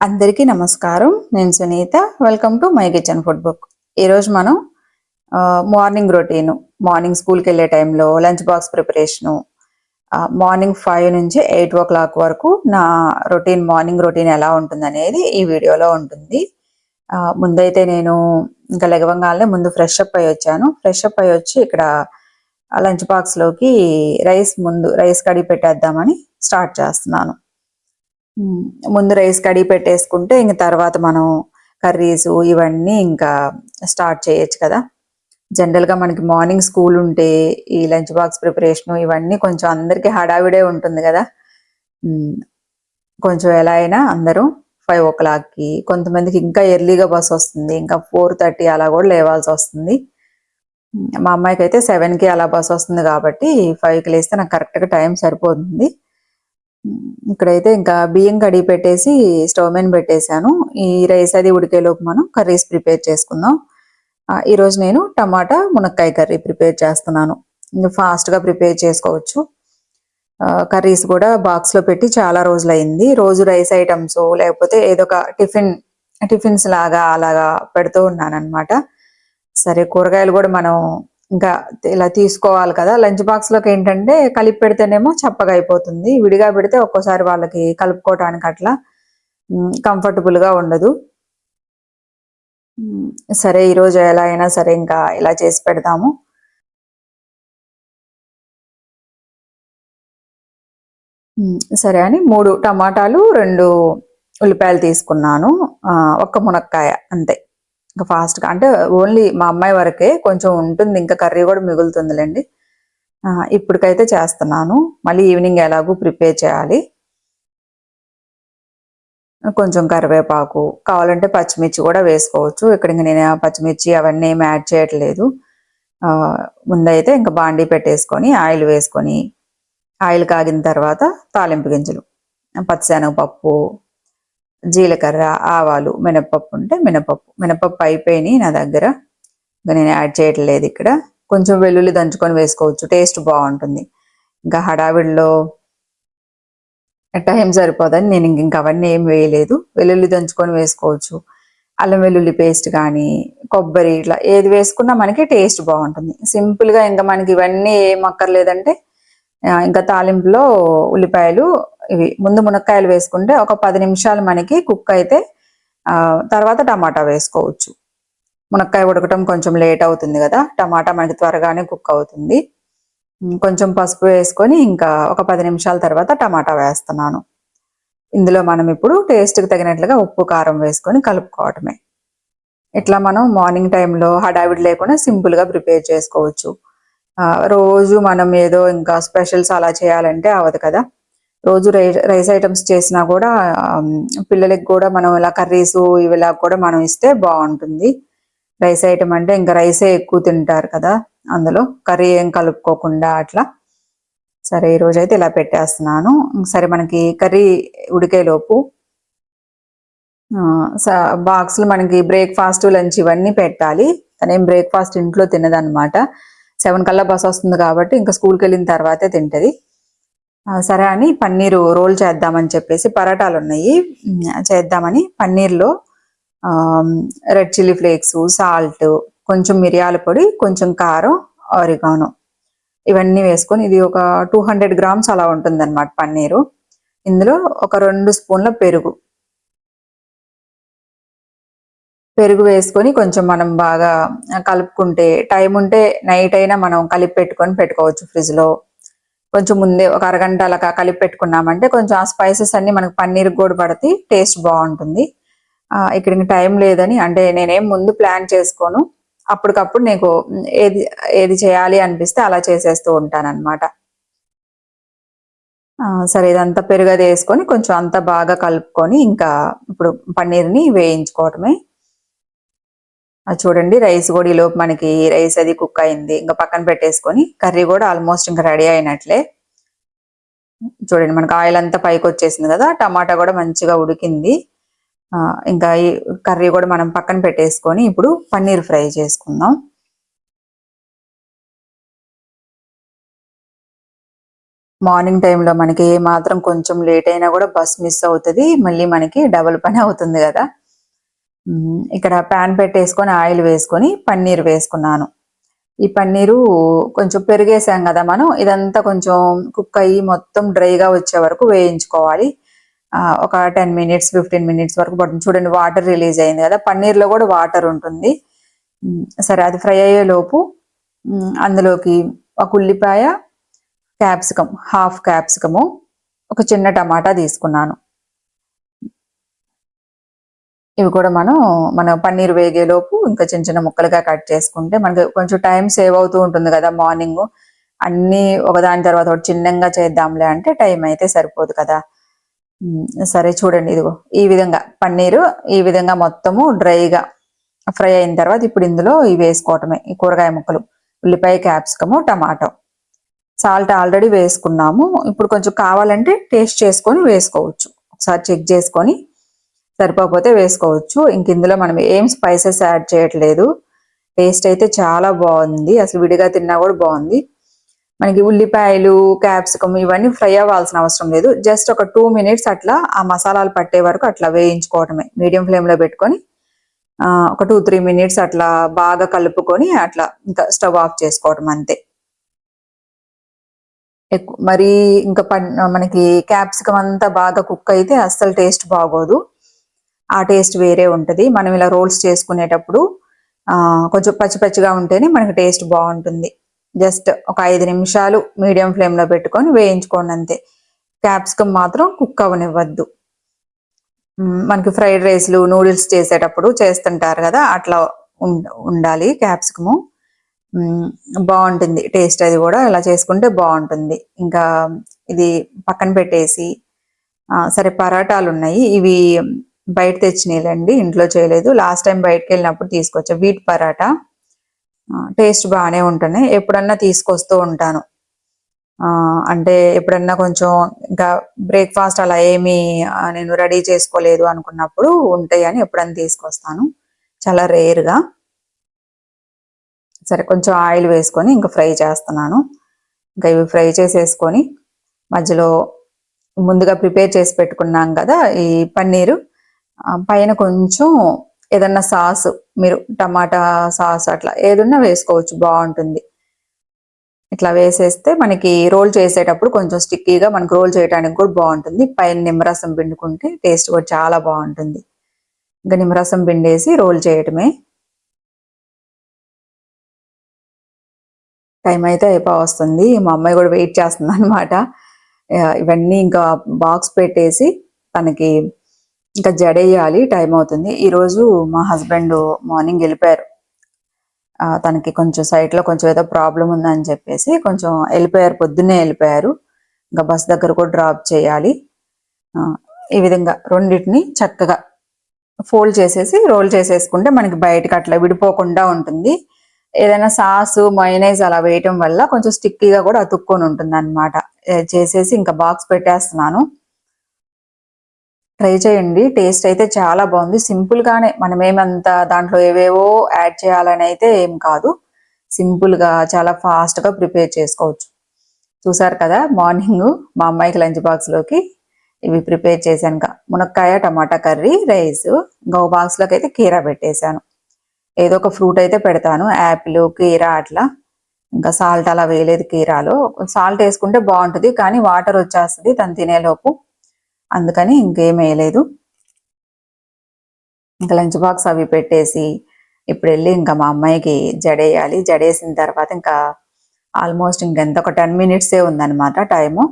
అందరికీ నమస్కారం. నేను Sunitha. Welcome to my kitchen food book ఈరోజు మనం మార్నింగ్ రొటీను మార్నింగ్ స్కూల్కి వెళ్ళే టైంలో lunch box preparation morning five నుంచి ఎయిట్ ఓ క్లాక్ వరకు నా రొటీన్ మార్నింగ్ రొటీన్ ఎలా ఉంటుందనేది ఈ వీడియోలో ఉంటుంది. ముందైతే నేను ఇంకా లెగవంగానే ముందు ఫ్రెష్ అప్ అయ్యి వచ్చాను. ఫ్రెష్ అప్ అయ్యి వచ్చి ఇక్కడ లంచ్ బాక్స్లోకి రైస్ ముందు రైస్ కడిగి పెట్టేద్దామని స్టార్ట్ చేస్తున్నాను. ముందు రైస్ కడిగి పెట్టేసుకుంటే ఇంక తర్వాత మనం కర్రీస్ ఇవన్నీ ఇంకా స్టార్ట్ చేయొచ్చు కదా. జనరల్గా మనకి మార్నింగ్ స్కూల్ ఉంటే ఈ లంచ్ బాక్స్ ప్రిపరేషన్ ఇవన్నీ కొంచెం అందరికీ హడావిడే ఉంటుంది కదా. కొంచెం ఎలా అయినా అందరూ ఫైవ్ ఓ క్లాక్కి కొంతమందికి ఇంకా ఎర్లీగా బస్ వస్తుంది ఇంకా ఫోర్ థర్టీ అలా కూడా లేవాల్సి వస్తుంది. మా అమ్మాయికి అయితే సెవెన్కి అలా బస్ వస్తుంది కాబట్టి ఫైవ్కి లేస్తే నాకు కరెక్ట్గా టైం సరిపోతుంది. ఇక్కడైతే ఇంకా బియ్యం కడిగి పెట్టేసి స్టవ్ మీద పెట్టేశాను. ఈ రైస్ అది ఉడికేలోపు మనం కర్రీస్ ప్రిపేర్ చేసుకుందాం. ఈరోజు నేను టమాటా మునక్కాయ కర్రీ ప్రిపేర్ చేస్తున్నాను. ఇంకా ఫాస్ట్గా ప్రిపేర్ చేసుకోవచ్చు. కర్రీస్ కూడా బాక్స్లో పెట్టి చాలా రోజులు అయింది రోజు రైస్ ఐటమ్స్ లేకపోతే ఏదో ఒక టిఫిన్ టిఫిన్స్ లాగా అలాగా పెడుతూ ఉన్నాను అనమాట సరే కూరగాయలు కూడా మనం ఇంకా ఇలా తీసుకోవాలి కదా. లంచ్ బాక్స్లోకి ఏంటంటే కలిపి పెడితేనేమో చప్పగా అయిపోతుంది. విడిగా పెడితే ఒక్కోసారి వాళ్ళకి కలుపుకోవటానికి అట్లా కంఫర్టబుల్గా ఉండదు. సరే ఈరోజు ఎలా అయినా సరే ఇంకా ఇలా చేసి పెడతాము. సరే అని మూడు టమాటాలు రెండు ఉల్లిపాయలు తీసుకున్నాను. ఒక్క మునక్కాయ అంతే. ఇంకా ఫాస్ట్గా అంటే ఓన్లీ మా అమ్మాయి వరకే కొంచెం ఉంటుంది ఇంకా కర్రీ కూడా మిగులుతుందిలేండి. ఇప్పటికైతే చేస్తున్నాను. మళ్ళీ ఈవినింగ్ ఎలాగూ ప్రిపేర్ చేయాలి. కొంచెం కరివేపాకు కావాలంటే పచ్చిమిర్చి కూడా వేసుకోవచ్చు. ఇక్కడ ఇంకా నేను పచ్చిమిర్చి అవన్నీ ఏమి యాడ్ చేయట్లేదు. ముందైతే ఇంకా బాండీ పెట్టేసుకొని ఆయిల్ వేసుకొని ఆయిల్ కాగిన తర్వాత తాలింపు గింజలు పచ్చిశనగపప్పు జీలకర్ర ఆవాలు మినపప్పు ఉంటే మినపప్పు. మినపప్పు అయిపోయినాయి నా దగ్గర. ఇంకా నేను యాడ్ చేయట్లేదు ఇక్కడ. కొంచెం వెల్లుల్లి దంచుకొని వేసుకోవచ్చు. టేస్ట్ బాగుంటుంది. ఇంకా హడావిడిలో టైం సరిపోదని నేను ఇంక ఇంకా అవన్నీ ఏం వేయలేదు. వెల్లుల్లి దంచుకొని వేసుకోవచ్చు. అల్లం వెల్లుల్లి పేస్ట్ కానీ కొబ్బరి ఇట్లా ఏది వేసుకున్నా మనకి టేస్ట్ బాగుంటుంది. సింపుల్గా ఇంకా మనకి ఇవన్నీ ఏం అక్కర్లేదంటే ఇంకా తాలింపులో ఉల్లిపాయలు ఇవి ముందు మునక్కాయలు వేసుకుంటే ఒక పది నిమిషాలు మనకి కుక్ అయితే తర్వాత టమాటా వేసుకోవచ్చు. మునక్కాయ ఉడకటం కొంచెం లేట్ అవుతుంది కదా టమాటా మనకి త్వరగానే కుక్ అవుతుంది. కొంచెం పసుపు వేసుకొని ఇంకా ఒక పది నిమిషాల తర్వాత టమాటా వేస్తున్నాను. ఇందులో మనం ఇప్పుడు టేస్ట్కి తగినట్లుగా ఉప్పు కారం వేసుకొని కలుపుకోవటమే. ఇట్లా మనం మార్నింగ్ టైంలో హడావిడి లేకుండా సింపుల్గా ప్రిపేర్ చేసుకోవచ్చు. ఆ, రోజు మనం ఏదో ఇంకా స్పెషల్స్ అలా చేయాలంటే అవ్వదు కదా. రోజు రై రైస్ ఐటమ్స్ చేసినా కూడా పిల్లలకి కూడా మనం ఇలా కర్రీస్ ఇవిలా కూడా మనం ఇస్తే బాగుంటుంది. రైస్ ఐటమ్ అంటే ఇంకా రైసే ఎక్కువ తింటారు కదా అందులో. కర్రీ ఏం కలుపుకోకుండా అట్లా. సరే ఈ రోజు అయితే ఇలా పెట్టేస్తున్నాను. సరే మనకి కర్రీ ఉడికేలోపు బాక్స్లు మనకి బ్రేక్ఫాస్ట్ లంచ్ ఇవన్నీ పెట్టాలి. తనేం బ్రేక్ఫాస్ట్ ఇంట్లో తినదనమాట సెవెన్ కల్లా బస్ వస్తుంది కాబట్టి ఇంకా స్కూల్కి వెళ్ళిన తర్వాతే తింటది. సరే అని పన్నీరు రోల్ చేద్దామని చెప్పేసి పరాటాలు ఉన్నాయి చేద్దామని పన్నీర్లో రెడ్ చిల్లీ ఫ్లేక్స్ సాల్ట్ కొంచెం మిరియాల పొడి కొంచెం కారం ఆరిగాను. ఇవన్నీ వేసుకొని ఇది ఒక టూ హండ్రెడ్ గ్రామ్స్ అలా ఉంటుంది అనమాట పన్నీరు. ఇందులో ఒక రెండు స్పూన్ల పెరుగు. పెరుగు వేసుకొని కొంచెం మనం బాగా కలుపుకుంటే టైం ఉంటే నైట్ అయినా మనం కలిపి పెట్టుకొని పెట్టుకోవచ్చు ఫ్రిడ్జ్లో కొంచెం ముందే ఒక అరగంట అలా కలిపి పెట్టుకున్నామంటే కొంచెం ఆ స్పైసెస్ అన్ని మనకు పన్నీర్ కూడా పడితే టేస్ట్ బాగుంటుంది. ఇక్కడ టైం లేదని అంటే నేనేం ముందు ప్లాన్ చేసుకోను. అప్పటికప్పుడు నీకు ఏది ఏది చేయాలి అనిపిస్తే అలా చేసేస్తూ ఉంటాను సరే ఇదంతా పెరుగది వేసుకొని కొంచెం అంతా బాగా కలుపుకొని ఇంకా ఇప్పుడు పన్నీర్ని వేయించుకోవటమే. చూడండి రైస్ కూడా ఈలోపు మనకి రైస్ అది కుక్ అయింది. ఇంకా పక్కన పెట్టేసుకొని కర్రీ కూడా ఆల్మోస్ట్ ఇంకా రెడీ అయినట్లే. చూడండి మనకి ఆయిల్ అంతా పైకి వచ్చేసింది కదా టమాటా కూడా మంచిగా ఉడికింది. ఆ, ఇంకా ఈ కర్రీ కూడా మనం పక్కన పెట్టేసుకొని ఇప్పుడు పన్నీర్ ఫ్రై చేసుకుందాం. మార్నింగ్ టైంలో మనకి ఏ మాత్రం కొంచెం లేట్ అయినా కూడా బస్ మిస్ అవుతుంది. మళ్ళీ మనకి డబుల్ పని అవుతుంది కదా. ఇక్కడ ప్యాన్ పెట్టేసుకొని ఆయిల్ వేసుకొని పన్నీర్ వేసుకున్నాను. ఈ పన్నీరు కొంచెం పెరిగేసాం కదా మనం ఇదంతా కొంచెం కుక్ అయ్యి మొత్తం డ్రైగా వచ్చే వరకు వేయించుకోవాలి. ఒక టెన్ మినిట్స్ ఫిఫ్టీన్ మినిట్స్ వరకు పడుతుంది. చూడండి వాటర్ రిలీజ్ అయింది కదా పన్నీర్లో కూడా వాటర్ ఉంటుంది. సరే అది ఫ్రై అయ్యే లోపు అందులోకి ఒక ఉల్లిపాయ క్యాప్సికమ్ హాఫ్ క్యాప్సికము ఒక చిన్న టమాటా తీసుకున్నాను. ఇవి కూడా మనం మన పన్నీర్ వేగేలోపు ఇంకా చిన్న చిన్న ముక్కలుగా కట్ చేసుకుంటే మనకి కొంచెం టైం సేవ్ అవుతూ ఉంటుంది కదా మార్నింగ్. అన్ని ఒకదాని తర్వాత ఒకటి చిన్నంగా చేద్దాంలే అంటే టైం అయితే సరిపోదు కదా. సరే చూడండి ఇదిగో. ఈ విధంగా పన్నీరు ఈ విధంగా మొత్తము డ్రైగా ఫ్రై అయిన తర్వాత ఇప్పుడు ఇందులో ఇవి వేసుకోవటమే ఈ కూరగాయ ముక్కలు ఉల్లిపాయ క్యాప్సికము టమాటో. సాల్ట్ ఆల్రెడీ వేసుకున్నాము. ఇప్పుడు కొంచెం కావాలంటే టేస్ట్ చేసుకొని వేసుకోవచ్చు. ఒకసారి చెక్ చేసుకొని సరిపోకపోతే వేసుకోవచ్చు. ఇంక ఇందులో మనం ఏం స్పైసెస్ యాడ్ చేయట్లేదు. టేస్ట్ అయితే చాలా బాగుంది. అసలు విడిగా తిన్నా కూడా బాగుంది. మనకి ఉల్లిపాయలు క్యాప్సికమ్ ఇవన్నీ ఫ్రై అవ్వాల్సిన అవసరం లేదు. జస్ట్ ఒక టూ మినిట్స్ అట్లా ఆ మసాలాలు పట్టే వరకు అట్లా వేయించుకోవటమే. మీడియం ఫ్లేమ్లో పెట్టుకొని ఒక టూ త్రీ మినిట్స్ అట్లా బాగా కలుపుకొని అట్లా ఇంకా స్టవ్ ఆఫ్ చేసుకోవటం అంతే. ఎక్కువ మరి ఇంకా పన్- మనకి క్యాప్సికమ్ అంతా బాగా కుక్ అయితే అస్సలు టేస్ట్ బాగోదు. ఆ టేస్ట్ వేరే ఉంటుంది. మనం ఇలా రోల్స్ చేసుకునేటప్పుడు కొంచెం పచ్చి పచ్చిగా ఉంటేనే మనకి టేస్ట్ బాగుంటుంది. జస్ట్ ఒక ఐదు నిమిషాలు మీడియం ఫ్లేమ్లో పెట్టుకొని వేయించుకోండి అంతే. క్యాప్సికమ్ మాత్రం కుక్ అవనివ్వద్దు. మనకి ఫ్రైడ్ రైస్లు నూడిల్స్ చేసేటప్పుడు చేస్తుంటారు కదా అట్లా ఉండాలి క్యాప్సికము. బాగుంటుంది టేస్ట్ అది కూడా. ఇలా చేసుకుంటే బాగుంటుంది. ఇంకా ఇది పక్కన పెట్టేసి సరే పరాటాలు ఉన్నాయి. ఇవి బయట తెచ్చినాయిలండి ఇంట్లో చేయలేదు. లాస్ట్ టైం బయటకు వెళ్ళినప్పుడు తీసుకొచ్చా. వీట్ పరాటా. టేస్ట్ బాగానే ఉంటున్నాయి. ఎప్పుడన్నా తీసుకొస్తూ ఉంటాను. అంటే ఎప్పుడన్నా కొంచెం ఇంకా బ్రేక్ఫాస్ట్ అలా ఏమీ నేను రెడీ చేసుకోలేదు అనుకున్నప్పుడు ఉంటాయని ఎప్పుడన్నా తీసుకొస్తాను. చాలా రేర్గా. సరే కొంచెం ఆయిల్ వేసుకొని ఇంకా ఫ్రై చేస్తున్నాను. ఇంకా ఇవి ఫ్రై చేసేసుకొని మధ్యలో ముందుగా ప్రిపేర్ చేసి పెట్టుకున్నాం కదా ఈ పన్నీరు. పైన కొంచెం ఏదన్నా సాస్ మీరు టమాటా సాస్ అట్లా ఏదన్నా వేసుకోవచ్చు బాగుంటుంది. ఇట్లా వేసేస్తే మనకి రోల్ చేసేటప్పుడు కొంచెం స్టిక్కీగా మనకు రోల్ చేయడానికి కూడా బాగుంటుంది. పైన నిమ్మరసం పిండుకుంటే టేస్ట్ కూడా చాలా బాగుంటుంది. ఇంకా నిమ్మరసం పిండేసి రోల్ చేయటమే. టైం అయితే అయిపో వస్తుంది మా అమ్మాయి కూడా వెయిట్ చేస్తుంది అనమాట ఇవన్నీ ఇంకా బాక్స్ పెట్టేసి తనకి ఇంకా జడేయాలి టైం అవుతుంది. ఈరోజు మా హస్బెండ్ మార్నింగ్ వెళ్ళిపోయారు. తనకి కొంచెం సైట్లో లో కొంచెం ఏదో ప్రాబ్లం ఉందని చెప్పేసి కొంచెం వెళ్ళిపోయారు పొద్దున్నే వెళ్ళిపోయారు. ఇంకా బస్ దగ్గర కూడా డ్రాప్ చేయాలి. ఆ, ఈ విధంగా రెండింటిని చక్కగా ఫోల్డ్ చేసేసి రోల్ చేసేసుకుంటే మనకి బయటకి అట్లా విడిపోకుండా ఉంటుంది. ఏదైనా సాస్ మైనైజ్ అలా వేయటం వల్ల కొంచెం స్టిక్కీగా కూడా అతుక్కొని ఉంటుంది అనమాట చేసేసి ఇంకా బాక్స్ పెట్టేస్తున్నాను. ట్రై చేయండి. టేస్ట్ అయితే చాలా బాగుంది. సింపుల్ గానే మనం ఏమంత దాంట్లో ఏవేవో యాడ్ చేయాలని అయితే ఏం కాదు. సింపుల్గా చాలా ఫాస్ట్గా ప్రిపేర్ చేసుకోవచ్చు. చూసారు కదా? మార్నింగ్ మా అమ్మాయికి లంచ్ బాక్స్లోకి ఇవి ప్రిపేర్ చేశాను. మునక్కాయ టమాటా కర్రీ రైస్ ఇంకా బాక్స్లోకి అయితే కీరా పెట్టేశాను. ఏదో ఒక ఫ్రూట్ అయితే పెడతాను. యాపిల్ కీరా అట్లా. ఇంకా సాల్ట్ అలా వేయలేదు కీరాలో. సాల్ట్ వేసుకుంటే బాగుంటుంది. కానీ వాటర్ వచ్చేస్తుంది. తను తినేలోపు. అందుకని ఇంకేం వేయలేదు. ఇంకా లంచ్ బాక్స్ అవి పెట్టేసి ఇప్పుడు వెళ్ళి ఇంకా మా అమ్మాయికి జడేయాలి జడేసిన తర్వాత ఇంకా ఆల్మోస్ట్ ఇంకెంత ఒక టెన్ మినిట్సే ఉందన్నమాట టైము.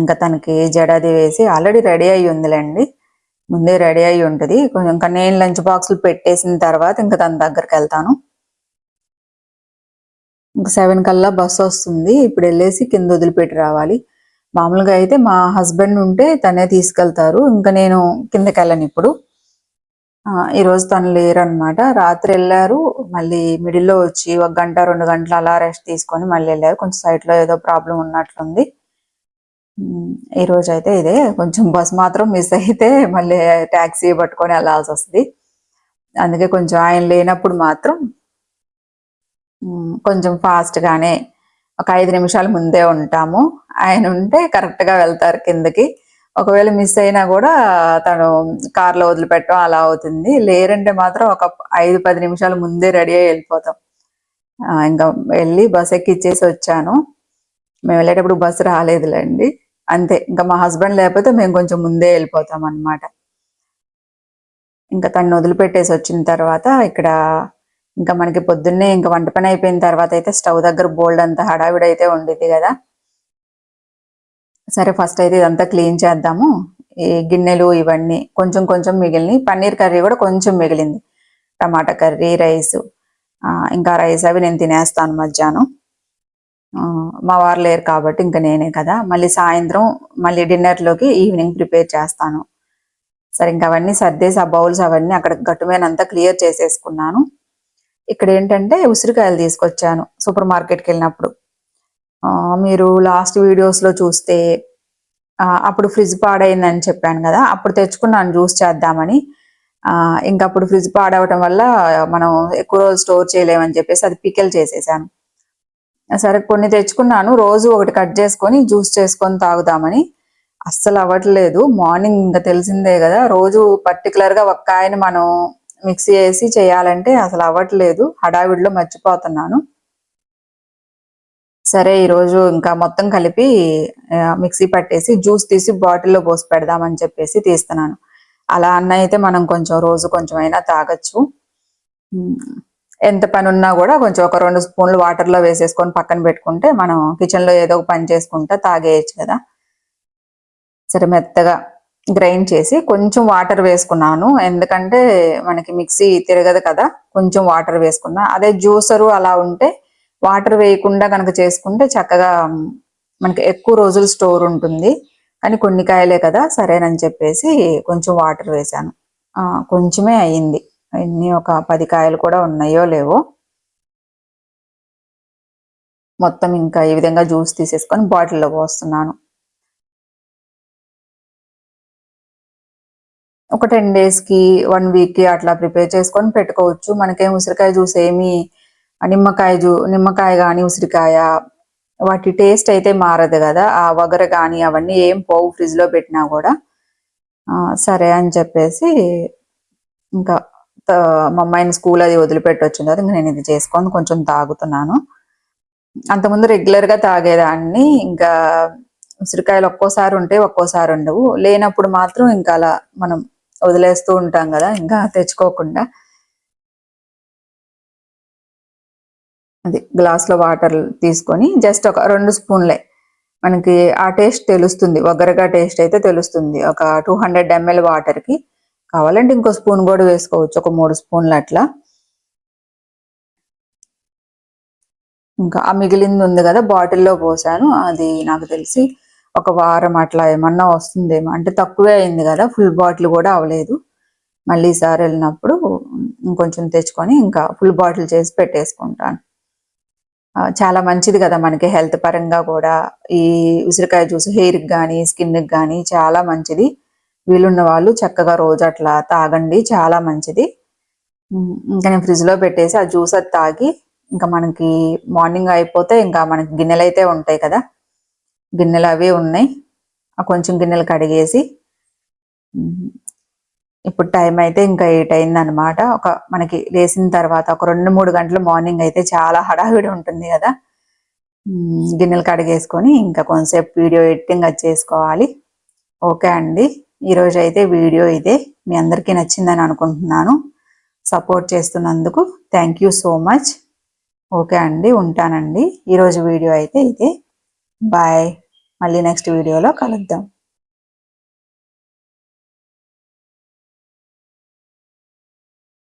ఇంకా తనకి జడది వేసి ఆల్రెడీ రెడీ అయ్యి ఉందిలేండి. ముందే రెడీ అయ్యి ఉంటుంది. కొంచెం ఇంకా నేను లంచ్ బాక్సులు పెట్టేసిన తర్వాత ఇంకా తన దగ్గరికి వెళ్తాను. ఇంకా సెవెన్ కల్లా బస్సు వస్తుంది. ఇప్పుడు వెళ్ళేసి కింద వదిలిపెట్టి రావాలి. మామూలుగా అయితే మా హస్బెండ్ ఉంటే తనే తీసుకెళ్తారు. ఇంకా నేను కిందకి వెళ్ళను ఇప్పుడు. ఈరోజు తను లేరనమాట రాత్రి వెళ్ళారు. మళ్ళీ మిడిల్లో వచ్చి ఒక గంట రెండు గంటలు అలా రెస్ట్ తీసుకొని మళ్ళీ వెళ్ళారు. కొంచెం సైట్లో ఏదో ప్రాబ్లం ఉన్నట్లుంది. ఈరోజు ఈ రోజు అయితే ఇదే. కొంచెం బస్ మాత్రం మిస్ అయితే మళ్ళీ ట్యాక్సీ పట్టుకొని వెళ్ళాల్సి వస్తుంది. అందుకే కొంచెం ఆయన లేనప్పుడు మాత్రం కొంచెం ఫాస్ట్గానే ఒక ఐదు నిమిషాల ముందే ఉంటాము. ఆయన ఉంటే కరెక్ట్గా వెళ్తారు కిందకి. ఒకవేళ మిస్ అయినా కూడా తను కార్లో వదిలిపెట్టడం అలా అవుతుంది. లేరంటే మాత్రం ఒక ఐదు పది నిమిషాలు ముందే రెడీ అయ్యి వెళ్ళిపోతాం. ఇంకా వెళ్ళి బస్ ఎక్కిచ్చేసి వచ్చాను. మేము వెళ్ళేటప్పుడు బస్సు రాలేదులేండి. అంతే ఇంకా మా హస్బెండ్ లేకపోతే మేము కొంచెం ముందే వెళ్ళిపోతాం అన్నమాట. ఇంకా తను వదిలిపెట్టేసి వచ్చిన తర్వాత ఇక్కడ ఇంకా మనకి పొద్దున్నే ఇంకా వంట పని అయిపోయిన తర్వాత అయితే స్టవ్ దగ్గర బోల్డ్ అంత హడావిడి అయితే ఉండేది కదా. సరే ఫస్ట్ అయితే ఇదంతా క్లీన్ చేద్దాము. ఈ గిన్నెలు ఇవన్నీ కొంచెం కొంచెం మిగిలినాయి పన్నీర్ కర్రీ కూడా కొంచెం మిగిలింది. టమాటా కర్రీ రైస్ ఇంకా రైస్ అవి నేను తినేస్తాను మధ్యాహ్నం. మా వారు లేరు కాబట్టి ఇంకా నేనే కదా. మళ్ళీ సాయంత్రం మళ్ళీ డిన్నర్లోకి ఈవినింగ్ ప్రిపేర్ చేస్తాను. సరే ఇంకా అవన్నీ సర్దేసి ఆ బౌల్స్ అవన్నీ అక్కడ గట్టు అంతా క్లియర్ చేసేసుకున్నాను. ఇక్కడ ఏంటంటే ఉసిరికాయలు తీసుకొచ్చాను. సూపర్ మార్కెట్కి వెళ్ళినప్పుడు. మీరు లాస్ట్ వీడియోస్లో చూస్తే అప్పుడు ఫ్రిడ్జ్ పాడైందని చెప్పాను కదా అప్పుడు తెచ్చుకున్నాను జ్యూస్ చేద్దామని. ఇంకా అప్పుడు ఫ్రిడ్జ్ పాడవటం వల్ల మనం ఎక్కువ రోజులు స్టోర్ చేయలేమని చెప్పేసి అది పికెల్ చేసేసాను. సరే కొన్ని తెచ్చుకున్నాను రోజు ఒకటి కట్ చేసుకొని జ్యూస్ చేసుకొని తాగుదామని. అస్సలు అవ్వట్లేదు మార్నింగ్ ఇంకా తెలిసిందే కదా రోజు పర్టికులర్గా గా ఒక కాయని మనం మిక్సీ వేసి చేయాలంటే అసలు అవ్వట్లేదు హడావిడిలో మర్చిపోతున్నాను. సరే ఈరోజు ఇంకా మొత్తం కలిపి మిక్సీ పట్టేసి జ్యూస్ తీసి బాటిల్లో పోసి పెడదామని చెప్పేసి తీస్తున్నాను. అలా అన్న అయితే మనం కొంచెం రోజు కొంచెం అయినా తాగొచ్చు ఎంత పని ఉన్నా కూడా కొంచెం ఒక రెండు స్పూన్లు వాటర్లో వేసేసుకొని పక్కన పెట్టుకుంటే మనం కిచెన్లో ఏదో ఒక పని చేసుకుంటా తాగేయచ్చు కదా. సరే మెత్తగా గ్రైండ్ చేసి కొంచెం వాటర్ వేసుకున్నాను. ఎందుకంటే మనకి మిక్సీ తిరగదు కదా కొంచెం వాటర్ వేసుకున్నా. అదే జ్యూసరు అలా ఉంటే వాటర్ వేయకుండా కనుక చేసుకుంటే చక్కగా మనకి ఎక్కువ రోజులు స్టోర్ ఉంటుంది. కానీ కొన్ని కాయలే కదా సరేనని చెప్పేసి కొంచెం వాటర్ వేసాను ఆ, కొంచెమే అయ్యింది. ఇన్ని ఒక పది కాయలు కూడా ఉన్నాయో లేవో. మొత్తం ఇంకా ఈ విధంగా జ్యూస్ తీసేసుకొని బాటిల్లో పోస్తున్నాను. ఒక టెన్ డేస్కి వన్ వీక్కి అట్లా ప్రిపేర్ చేసుకొని పెట్టుకోవచ్చు. మనకేం ఉసిరికాయ జ్యూస్ ఏమి నిమ్మకాయ జూ నిమ్మకాయ కానీ ఉసిరికాయ వాటి టేస్ట్ అయితే మారదు కదా. ఆ వగర కానీ అవన్నీ ఏం పోవు ఫ్రిడ్జ్లో పెట్టినా కూడా. సరే అని చెప్పేసి ఇంకా మా అమ్మాయిని స్కూల్ అది వదిలిపెట్టి వచ్చిన తర్వాత ఇంకా నేను ఇది చేసుకొని కొంచెం తాగుతున్నాను. అంతకుముందు రెగ్యులర్గా తాగేదాన్ని. ఇంకా ఉసిరికాయలు ఒక్కోసారి ఉంటే ఒక్కోసారి ఉండవు. లేనప్పుడు మాత్రం ఇంకా అలా మనం వదిలేస్తూ ఉంటాం కదా. ఇంకా తెచ్చుకోకుండా అది గ్లాస్లో వాటర్ తీసుకొని జస్ట్ ఒక రెండు స్పూన్లే. మనకి ఆ టేస్ట్ తెలుస్తుంది. ఒగరగా టేస్ట్ అయితే తెలుస్తుంది. ఒక టూ హండ్రెడ్ ఎంఎల్ వాటర్కి కావాలంటే ఇంకో స్పూన్ కూడా వేసుకోవచ్చు. ఒక మూడు స్పూన్లు అట్లా. ఇంకా ఆ మిగిలింది ఉంది కదా బాటిల్లో పోసాను. అది నాకు తెలిసి ఒక వారం అట్లా ఏమన్నా వస్తుందేమో. అంటే తక్కువే అయింది కదా ఫుల్ బాటిల్ కూడా అవ్వలేదు మళ్ళీ ఈసారి వెళ్ళినప్పుడు ఇంకొంచెం తెచ్చుకొని ఇంకా ఫుల్ బాటిల్ చేసి పెట్టేసుకుంటాను. చాలా మంచిది కదా మనకి హెల్త్ పరంగా కూడా. ఈ ఉసిరికాయ జ్యూస్ హెయిర్కి కానీ స్కిన్కి కానీ చాలా మంచిది. వీలున్న వాళ్ళు చక్కగా రోజు అట్లా తాగండి చాలా మంచిది. ఇంకా నేను ఫ్రిడ్జ్లో పెట్టేసి ఆ జ్యూస్ అది తాగి ఇంకా మనకి మార్నింగ్ అయిపోతే ఇంకా మనకి గిన్నెలు అయితే ఉంటాయి కదా. గిన్నెలు అవి ఉన్నాయి. ఆ కొంచెం గిన్నెలు కడిగేసి ఇప్పుడు టైం అయితే ఇంకా ఎయిట్ అయింది అనమాట ఒక మనకి లేసిన తర్వాత ఒక రెండు మూడు గంటలు మార్నింగ్ అయితే చాలా హడావిడి ఉంటుంది కదా. గిన్నెలు కడిగేసుకొని ఇంకా కొంతసేపు వీడియో ఎడిటింగ్ అది చేసుకోవాలి. ఓకే అండి. ఈరోజు అయితే వీడియో ఇదే. మీ అందరికీ నచ్చిందని అనుకుంటున్నాను. సపోర్ట్ చేస్తున్నందుకు thank you so much okay అండి. ఉంటానండి. ఈరోజు వీడియో అయితే ఇదే. బాయ్ మళ్ళీ నెక్స్ట్ వీడియోలో కలుద్దాం.